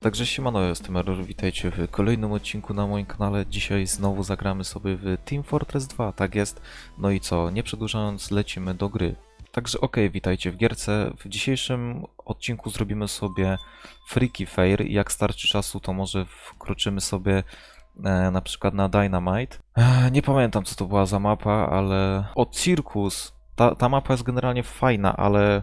Także siemano, jestem Error, witajcie w kolejnym odcinku na moim kanale. Dzisiaj znowu zagramy sobie w Team Fortress 2, tak jest. No i co, nie przedłużając, lecimy do gry. Także okej, witajcie w gierce. W dzisiejszym odcinku zrobimy sobie Freaky Fair jak starczy czasu, to może wkroczymy sobie e, na przykład na Dynamite. E, nie pamiętam, co to była za mapa, ale... O, Circus! Ta, ta mapa jest generalnie fajna, ale...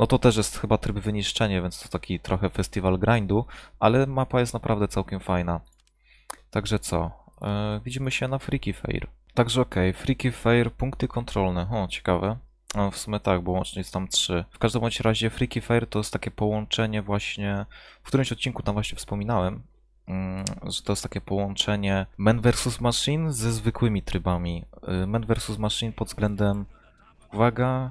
No to też jest chyba tryb wyniszczenie, więc to taki trochę festiwal grindu, ale mapa jest naprawdę całkiem fajna. Także co? E, widzimy się na Freaky Fair. Także okej, Freaky Fair, punkty kontrolne. O, ciekawe. No, w sumie tak, bo łącznie jest tam trzy. W każdym bądź razie Freaky Fair to jest takie połączenie właśnie, w którymś odcinku tam właśnie wspominałem, mm, że to jest takie połączenie Man vs Machine ze zwykłymi trybami. Y, Man vs Machine pod względem, uwaga,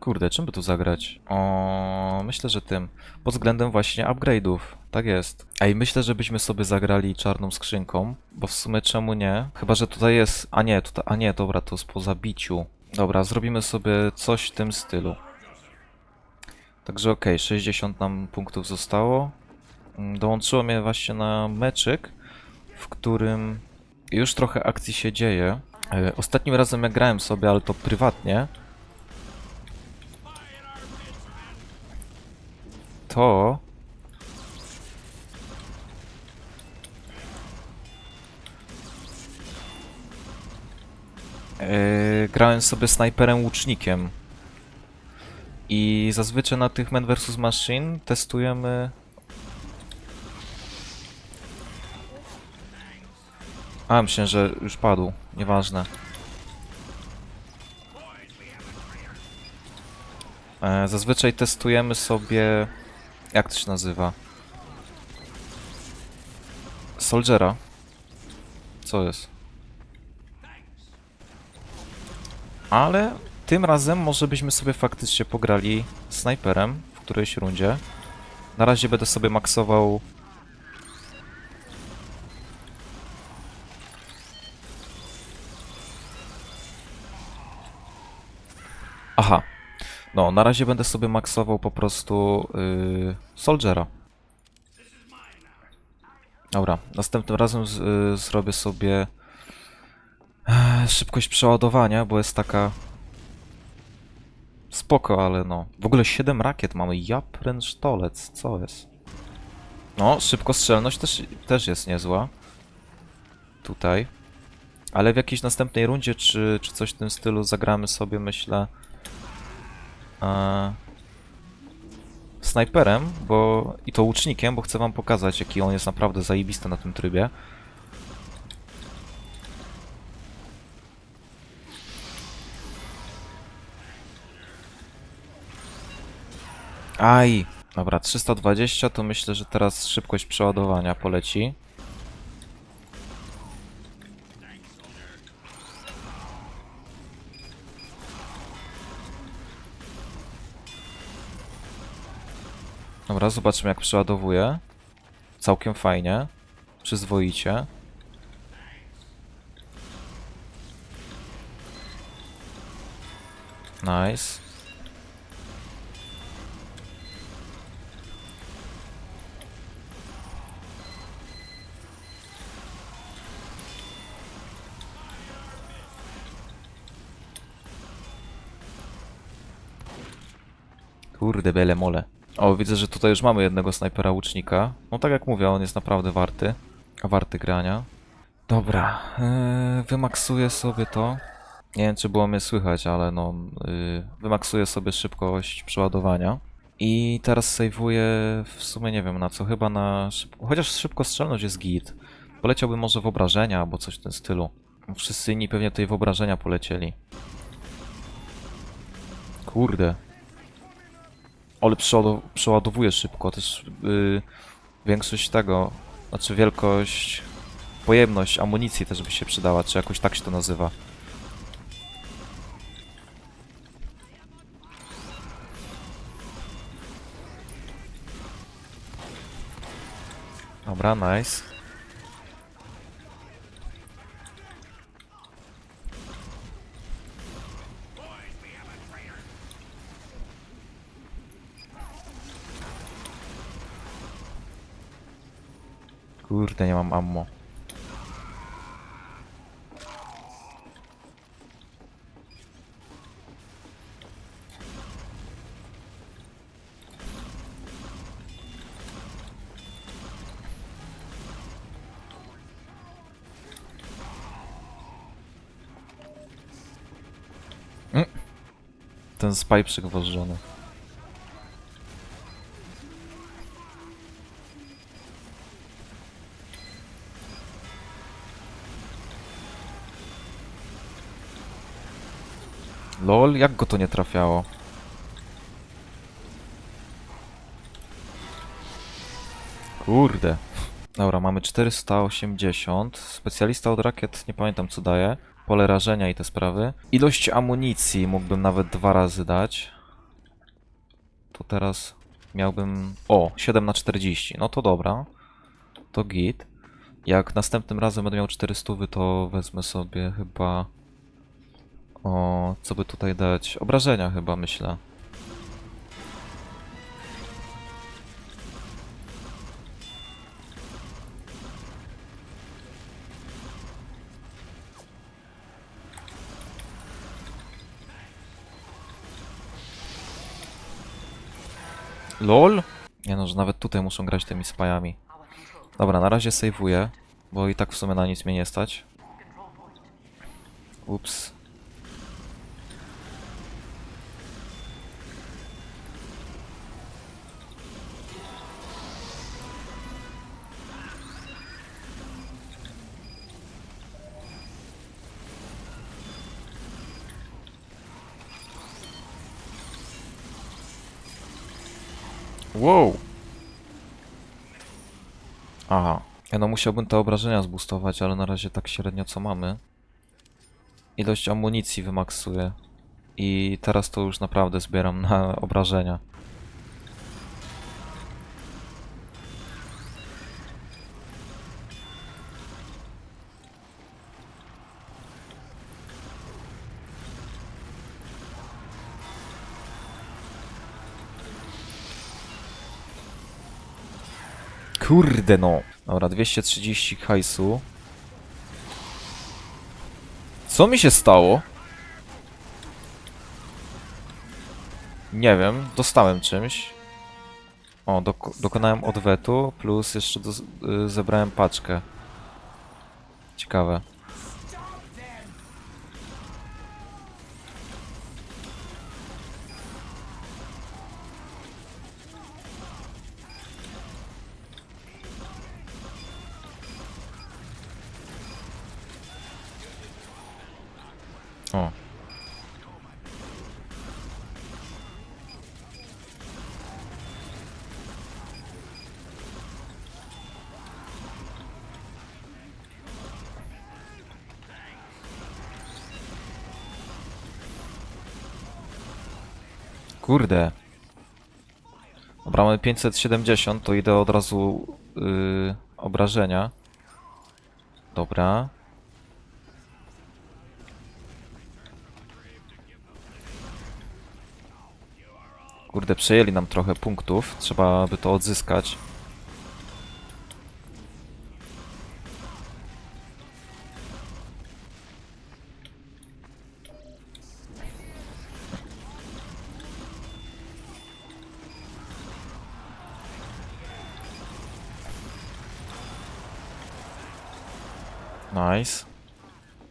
Kurde, czym by tu zagrać? O, myślę, że tym. Pod względem właśnie upgrade'ów. Tak jest. Ej, myślę, że byśmy sobie zagrali czarną skrzynką, bo w sumie czemu nie? Chyba, że tutaj jest... A nie, tutaj... A nie, dobra, to jest po zabiciu. Dobra, zrobimy sobie coś w tym stylu. Także okej, 60 nam punktów zostało. Mm, Dołączyło mnie właśnie na meczyk, w którym już trochę akcji się dzieje. E, Ostatnim razem jak grałem sobie, ale to prywatnie, to... Yy, grałem sobie snajperem łucznikiem. I zazwyczaj na tych Man vs Machine testujemy... A, myślę, że już padł. Nieważne. E, zazwyczaj testujemy sobie... Jak to się nazywa? Soldiera. Co jest? Ale tym razem może byśmy sobie faktycznie pograli snajperem w którejś rundzie. Na razie będę sobie maksował... Aha, no, na razie będę sobie maksował po prostu yy, Soldiera. Dobra, następnym razem z, y, zrobię sobie e, szybkość przeładowania, bo jest taka spoko, ale no. W ogóle 7 rakiet mamy, ja prężtolec, co jest? No, szybkostrzelność też, też jest niezła. Tutaj. Ale w jakiejś następnej rundzie, czy, czy coś w tym stylu zagramy sobie, myślę, e, snajperem, bo i to łucznikiem, bo chcę wam pokazać, jaki on jest naprawdę zajebisty na tym trybie. Aj! Dobra, 320 to myślę, że teraz szybkość przeładowania poleci. Dobra, zobaczymy jak przeładowuje. Całkiem fajnie. Przyzwoicie. Nice. Kurde, bele mole. O, widzę, że tutaj już mamy jednego snajpera łucznika. No tak jak mówię, on jest naprawdę warty. Warty grania. Dobra, yy, wymaksuję sobie to. Nie wiem, czy było mnie słychać, ale no, yy, wymaksuję sobie szybkość przeładowania. I teraz sejwuję w sumie nie wiem na co, chyba na szyb... Chociaż szybkostrzelność jest git. Poleciałbym może w obrażenia albo coś w tym stylu. Wszyscy inni pewnie tutaj w obrażenia polecieli. Kurde, ale przeładow przeładowuje szybko, też yy, większość tego, znaczy wielkość, pojemność amunicji też by się przydała, czy jakoś tak się to nazywa. Dobra, nice. Kurde, nie mam ammo. Mm. Ten spaj przygwożdżony. Lol, jak go to nie trafiało? Kurde. Dobra, mamy 480. Specjalista od rakiet, nie pamiętam co daje. Pole rażenia i te sprawy. Ilość amunicji mógłbym nawet dwa razy dać. To teraz miałbym... O, 7 na 40. No to dobra. To git. Jak następnym razem będę miał 400, to wezmę sobie chyba... O, co by tutaj dać? Obrażenia chyba, myślę. LOL? Nie no, że nawet tutaj muszą grać tymi spajami. Dobra, na razie sejwuję, bo i tak w sumie na nic mnie nie stać. Ups. Wow. Aha. Ja no musiałbym te obrażenia zboostować, ale na razie tak średnio co mamy. Ilość amunicji wymaksuję. I teraz to już naprawdę zbieram na obrażenia. Kurde no. Dobra, 230 hajsu. Co mi się stało? Nie wiem, dostałem czymś. O, dok dokonałem odwetu, plus jeszcze do y zebrałem paczkę. Ciekawe. Kurde. Dobra, mamy 570, to idę od razu yy, obrażenia. Dobra. Kurde, przejęli nam trochę punktów. Trzeba by to odzyskać.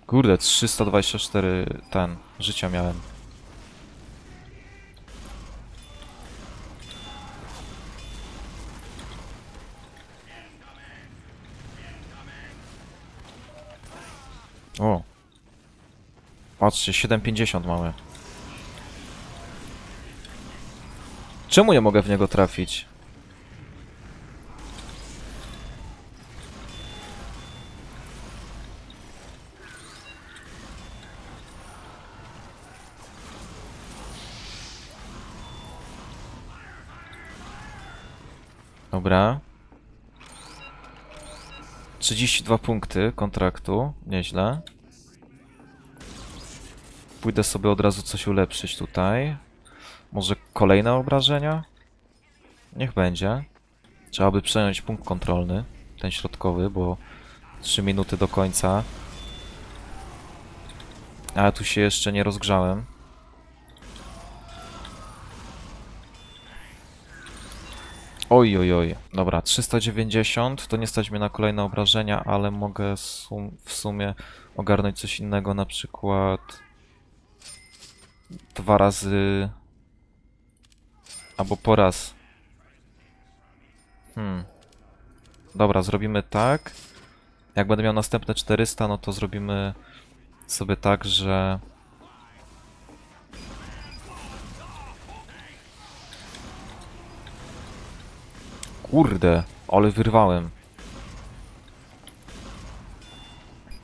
Kurde, 324 ten życia miałem. O. Patrzcie, 750 mamy. Czemu nie mogę w niego trafić? Dobra. 32 punkty kontraktu, nieźle. Pójdę sobie od razu coś ulepszyć tutaj. Może kolejne obrażenia? Niech będzie. Trzeba by przejąć punkt kontrolny. ten środkowy, bo 3 minuty do końca. A tu się jeszcze nie rozgrzałem. Oj, oj, oj. Dobra, 390. To nie stać mnie na kolejne obrażenia, ale mogę sum w sumie ogarnąć coś innego, na przykład dwa razy albo po raz. Hmm. Dobra, zrobimy tak. Jak będę miał następne 400, no to zrobimy sobie tak, że Kurde, ale wyrwałem.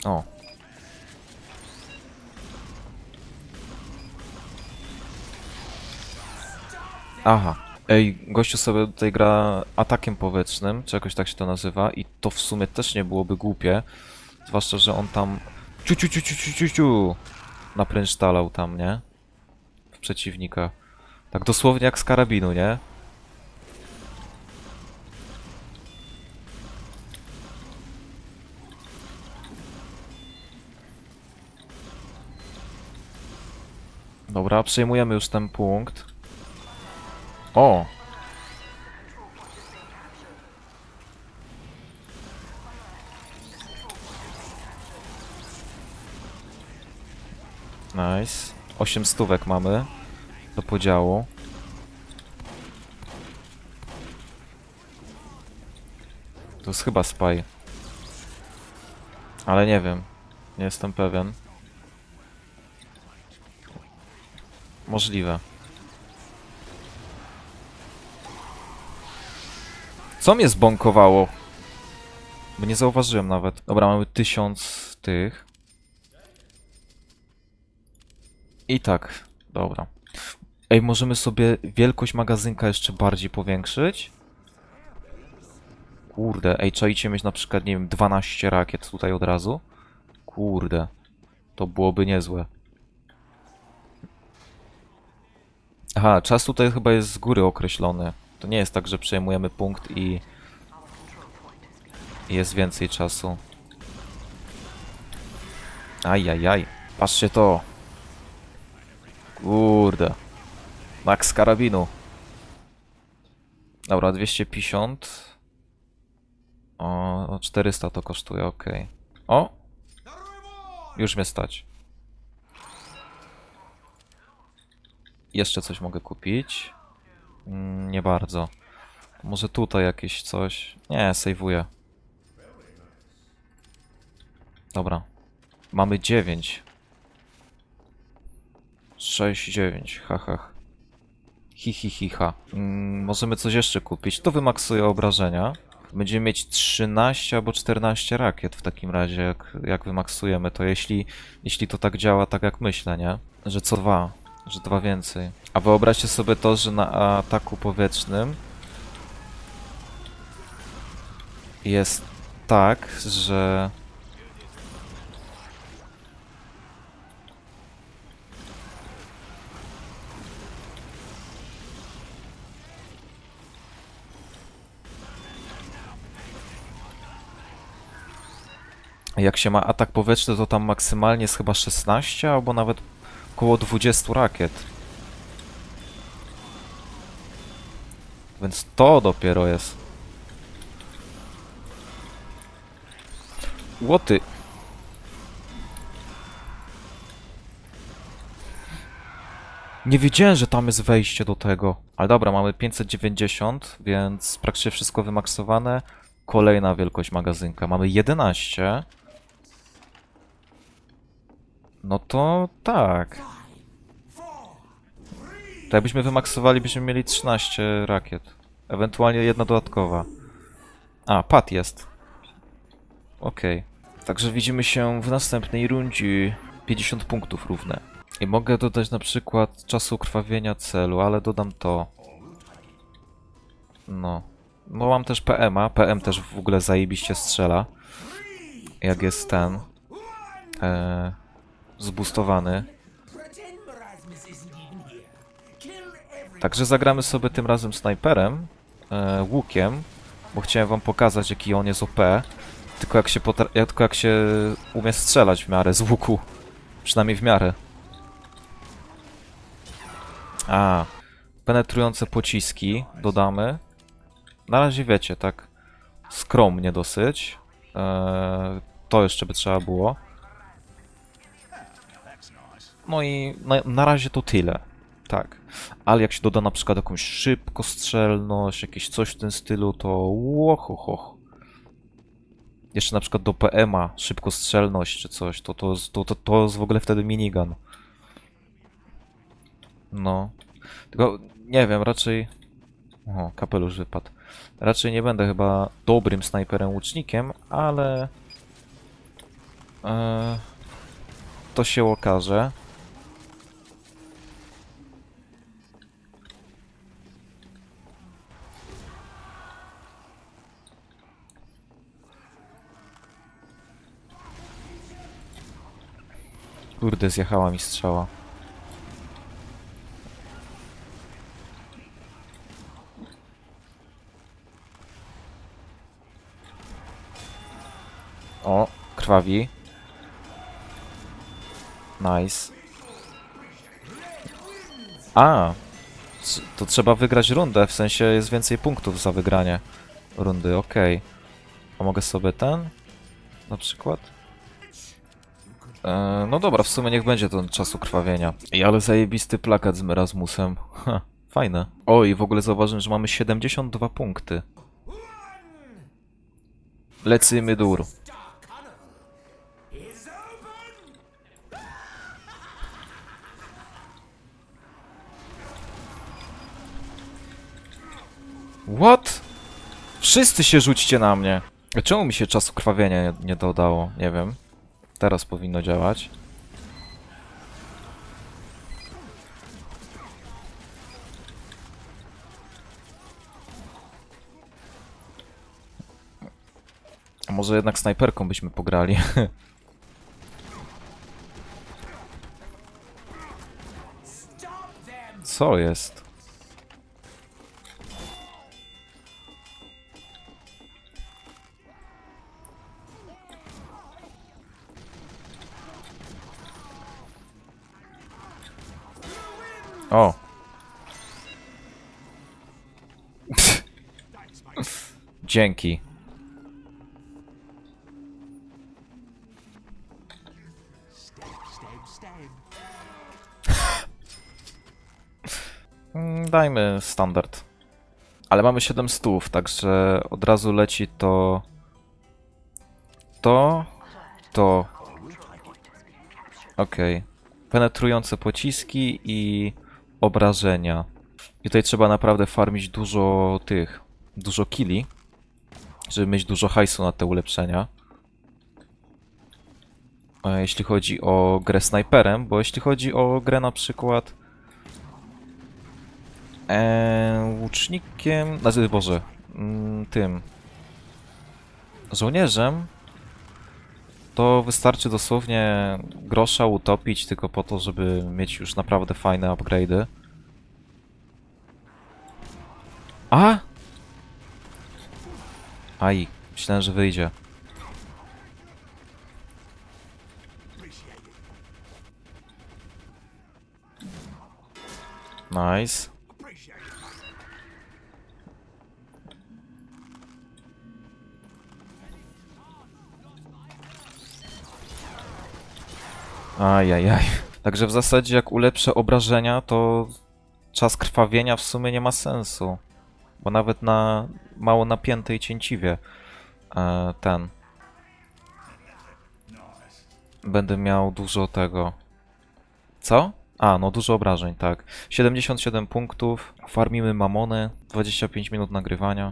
O. Aha. Ej, gościu sobie tutaj gra atakiem powietrznym, czy jakoś tak się to nazywa i to w sumie też nie byłoby głupie. Zwłaszcza, że on tam ciu ciu ciu ciu ciu ciu, ciu naprężtalał tam, nie? W przeciwnika. Tak dosłownie jak z karabinu, nie? Dobra, przejmujemy już ten punkt. O! Nice. 8 stówek mamy do podziału. To jest chyba spy. Ale nie wiem. Nie jestem pewien. Możliwe. Co mnie zbąkowało? Bo nie zauważyłem nawet. Dobra, mamy tysiąc tych. I tak, dobra. Ej, możemy sobie wielkość magazynka jeszcze bardziej powiększyć? Kurde, ej, czaicie mieć na przykład, nie wiem, 12 rakiet tutaj od razu? Kurde, to byłoby niezłe. Aha, czas tutaj chyba jest z góry określony. To nie jest tak, że przejmujemy punkt i jest więcej czasu. Ajajaj, patrzcie to. Kurde. Max karabinu. Dobra, 250. O, 400 to kosztuje, ok. O! Już mnie stać. Jeszcze coś mogę kupić. Mm, nie bardzo. Może tutaj jakieś coś. Nie, sejwuję. Dobra. Mamy 9. 6, 9. Ha, ha. Hi, hi, hi, ha. Mm, możemy coś jeszcze kupić. To wymaksuje obrażenia. Będziemy mieć 13 albo 14 rakiet w takim razie, jak, jak wymaksujemy to, jeśli, jeśli to tak działa, tak jak myślę, nie? Że co dwa, że dwa więcej. A wyobraźcie sobie to, że na ataku powietrznym jest tak, że jak się ma atak powietrzny, to tam maksymalnie jest chyba 16 albo nawet około 20 rakiet. Więc to dopiero jest. Łoty. Nie wiedziałem, że tam jest wejście do tego. Ale dobra, mamy 590, więc praktycznie wszystko wymaksowane. Kolejna wielkość magazynka. Mamy 11. No to tak. To jakbyśmy wymaksowali, byśmy mieli 13 rakiet. Ewentualnie jedna dodatkowa. A, pad jest. Okej. Także widzimy się w następnej rundzie. 50 punktów równe. I mogę dodać na przykład czasu krwawienia celu, ale dodam to. No. No mam też PM-a. PM też w ogóle zajebiście strzela. Jak jest ten. E, every Także zagramy sobie tym razem snajperem, e, łukiem bo chciałem wam pokazać jaki on jest OP, tylko jak się, jak, tylko jak się umie strzelać w miarę z łuku. Przynajmniej w miarę. A, penetrujące pociski dodamy. Na razie wiecie, tak skromnie dosyć. Eee, to jeszcze by trzeba było. No i na, na razie to tyle. Tak. Ale jak się doda na przykład jakąś szybkostrzelność, jakieś coś w tym stylu, to łohoho. Jeszcze na przykład do PMA szybkostrzelność czy coś, to to, to, to, to jest w ogóle wtedy minigun. No. Tylko nie wiem, raczej... O, kapelusz wypadł. Raczej nie będę chyba dobrym snajperem łucznikiem, ale... E, to się okaże. Kurde, zjechała mi strzała. O, krwawi. Nice. A, to trzeba wygrać rundę, w sensie jest więcej punktów za wygranie rundy, okej. A mogę sobie ten? Na przykład? E, no dobra, w sumie niech będzie ten czas ukrwawienia. I ale zajebisty plakat z Erasmusem. Ha, fajne. O, i w ogóle zauważyłem, że mamy 72 punkty. Lecimy dur. What? Wszyscy się rzućcie na mnie. Czemu mi się czasu krwawienia nie, nie dodało? Nie wiem. Teraz powinno działać. A może jednak snajperką byśmy pograli? Co jest? O. Dzięki. Mm, Dajmy standard. Ale mamy 7 stów, także od razu leci to. To. To. Okej. Penetrujące pociski i obrażenia. I tutaj trzeba naprawdę farmić dużo tych. Dużo killi. Żeby mieć dużo hajsu na te ulepszenia. E, Jeśli chodzi o grę snajperem, bo jeśli chodzi o grę na przykład. Eee, łucznikiem, znaczy Boże, mm, tym żołnierzem to wystarczy dosłownie grosza utopić tylko po to, żeby mieć już naprawdę fajne upgrade'y. A! Aj, myślałem, że wyjdzie. Nice. Ajajaj. Także w zasadzie jak ulepszę obrażenia, to czas krwawienia w sumie nie ma sensu. Bo nawet na mało napiętej cięciwie e, ten będę miał dużo tego. Co? A, no dużo obrażeń, tak. 77 punktów, farmimy mamony, 25 minut nagrywania.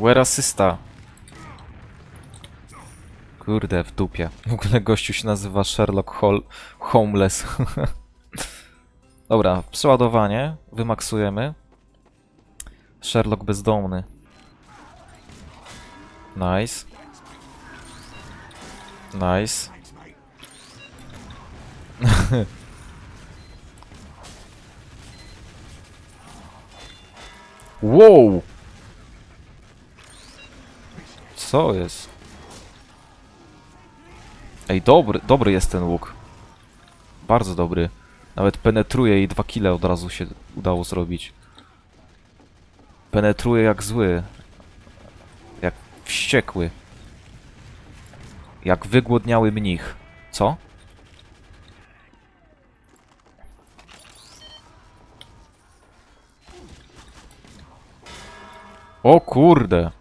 Where asysta? Kurde, w dupie. W ogóle gościu się nazywa Sherlock Hol Homeless. Dobra, przeładowanie. Wymaksujemy. Sherlock bezdomny. Nice. Nice. wow! Co jest? Ej, dobry, dobry jest ten łuk. Bardzo dobry. Nawet penetruje i dwa kile od razu się udało zrobić. Penetruje jak zły. Jak wściekły. Jak wygłodniały mnich. Co? O kurde!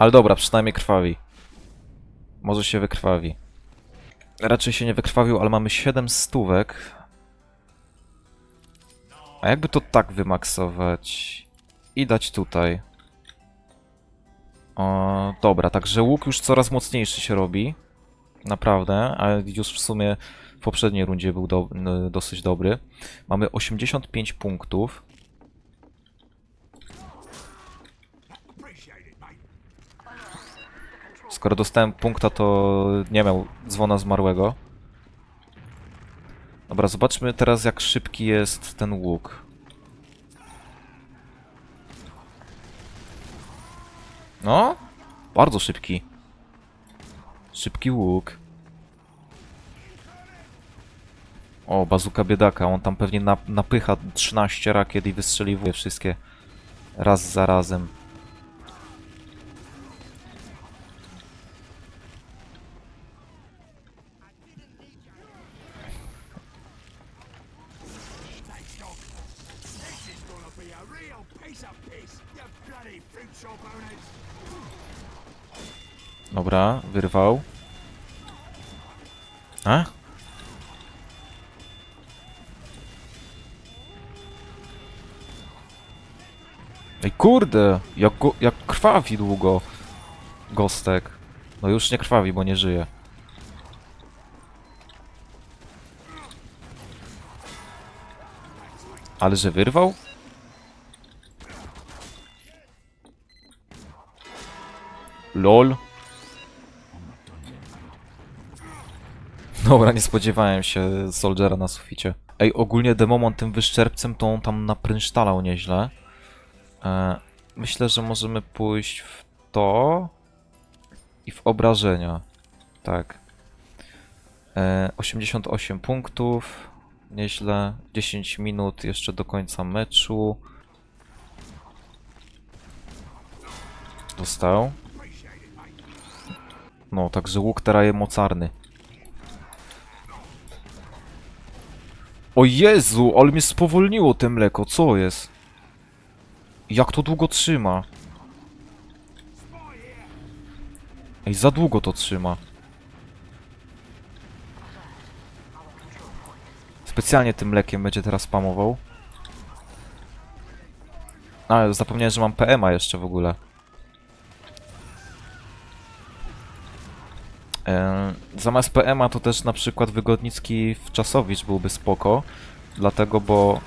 Ale dobra, przynajmniej krwawi. Może się wykrwawi. Raczej się nie wykrwawił, ale mamy 7 stówek. A jakby to tak wymaksować? I dać tutaj. O, dobra, także łuk już coraz mocniejszy się robi. Naprawdę, a już w sumie w poprzedniej rundzie był do, dosyć dobry. Mamy 85 punktów. Skoro dostałem punkta, to nie miał dzwona zmarłego. Dobra, zobaczmy teraz jak szybki jest ten łuk. No, bardzo szybki. Szybki łuk. O, bazuka biedaka, on tam pewnie na, napycha 13 rakiet i wystrzeliwuje wszystkie raz za razem. Wyrwał. A? Ej kurde, jak, jak krwawi długo Gostek. No już nie krwawi, bo nie żyje. Ale że wyrwał? LOL. Dobra, nie spodziewałem się Soldiera na suficie. Ej, ogólnie Demomon tym wyszczerpcem to on tam naprynsztalał nieźle. E, myślę, że możemy pójść w to i w obrażenia. Tak. E, 88 punktów. Nieźle. 10 minut jeszcze do końca meczu. Dostał. No, także łuk teraz mocarny. O Jezu, ale mnie spowolniło te mleko, co jest? Jak to długo trzyma? Ej, za długo to trzyma. Specjalnie tym mlekiem będzie teraz spamował. A, zapomniałem, że mam PMA jeszcze w ogóle. Zamiast PMA to też na przykład Wygodnicki Wczasowicz byłby spoko. Dlatego, bo...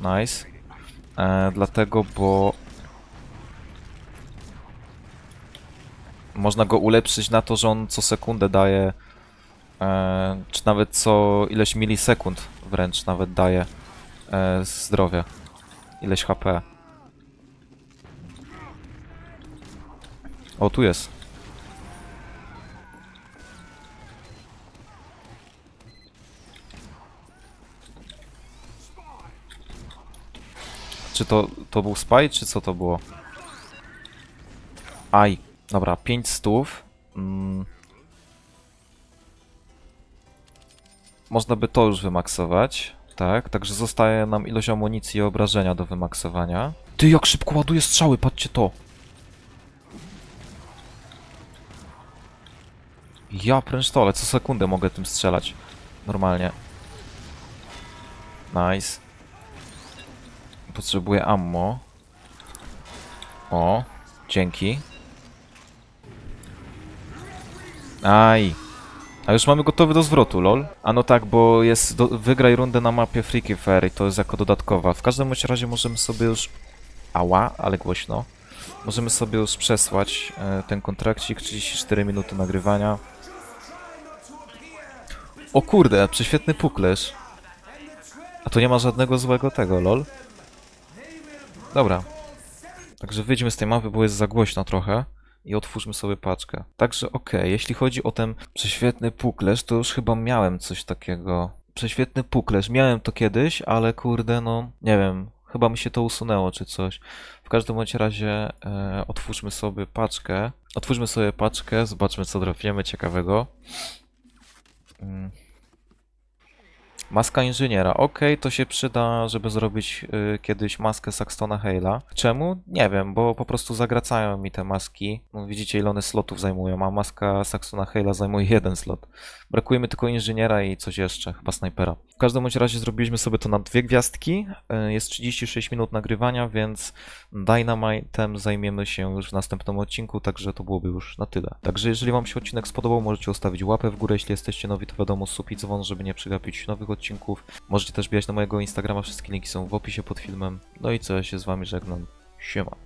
Nice. E, dlatego, bo... Można go ulepszyć na to, że on co sekundę daje... E, czy nawet co ileś milisekund wręcz nawet daje e, zdrowia. Ileś HP. O, tu jest. Czy to, to był spy, czy co to było? Aj, dobra, 5 stów. Mm. Można by to już wymaksować. Tak, także zostaje nam ilość amunicji i obrażenia do wymaksowania. Ty, jak szybko ładuje strzały, patrzcie to. Ja prężtole, co sekundę mogę tym strzelać. Normalnie. Nice. Potrzebuję ammo. O, dzięki. Aj. A już mamy gotowy do zwrotu, lol. A no tak, bo jest do, wygraj rundę na mapie Freaky Fair i to jest jako dodatkowa. W każdym razie możemy sobie już... Ała, ale głośno. możemy sobie już przesłać e, ten kontrakcik, 34 minuty nagrywania. O kurde, prześwietny puklerz. A tu nie ma żadnego złego tego, lol. Dobra. Także wyjdźmy z tej mapy, bo jest za głośno trochę. I otwórzmy sobie paczkę. Także okej, jeśli chodzi o ten prześwietny puklerz, to już chyba miałem coś takiego. Prześwietny puklerz, miałem to kiedyś, ale kurde, no nie wiem, chyba mi się to usunęło czy coś. W każdym bądź razie e, otwórzmy sobie paczkę. Otwórzmy sobie paczkę, zobaczmy co trafiemy ciekawego. Mm. Maska inżyniera. Ok, to się przyda, żeby zrobić y, kiedyś maskę Saxtona Hale'a. Czemu? Nie wiem, bo po prostu zagracają mi te maski. No, widzicie, ile one slotów zajmują, a maska Saxtona Hale'a zajmuje jeden slot. Brakuje mi tylko inżyniera i coś jeszcze, chyba snajpera. W każdym bądź razie zrobiliśmy sobie to na dwie gwiazdki. Y, Jest 36 minut nagrywania, więc Dynamitem zajmiemy się już w następnym odcinku, także to byłoby już na tyle. Także jeżeli Wam się odcinek spodobał, możecie ustawić łapę w górę, jeśli jesteście nowi, to wiadomo, sup i dzwon, żeby nie przegapić nowych odcinków. Możecie też bijać na mojego Instagrama, wszystkie linki są w opisie pod filmem. No i co, ja się z Wami żegnam. Siema.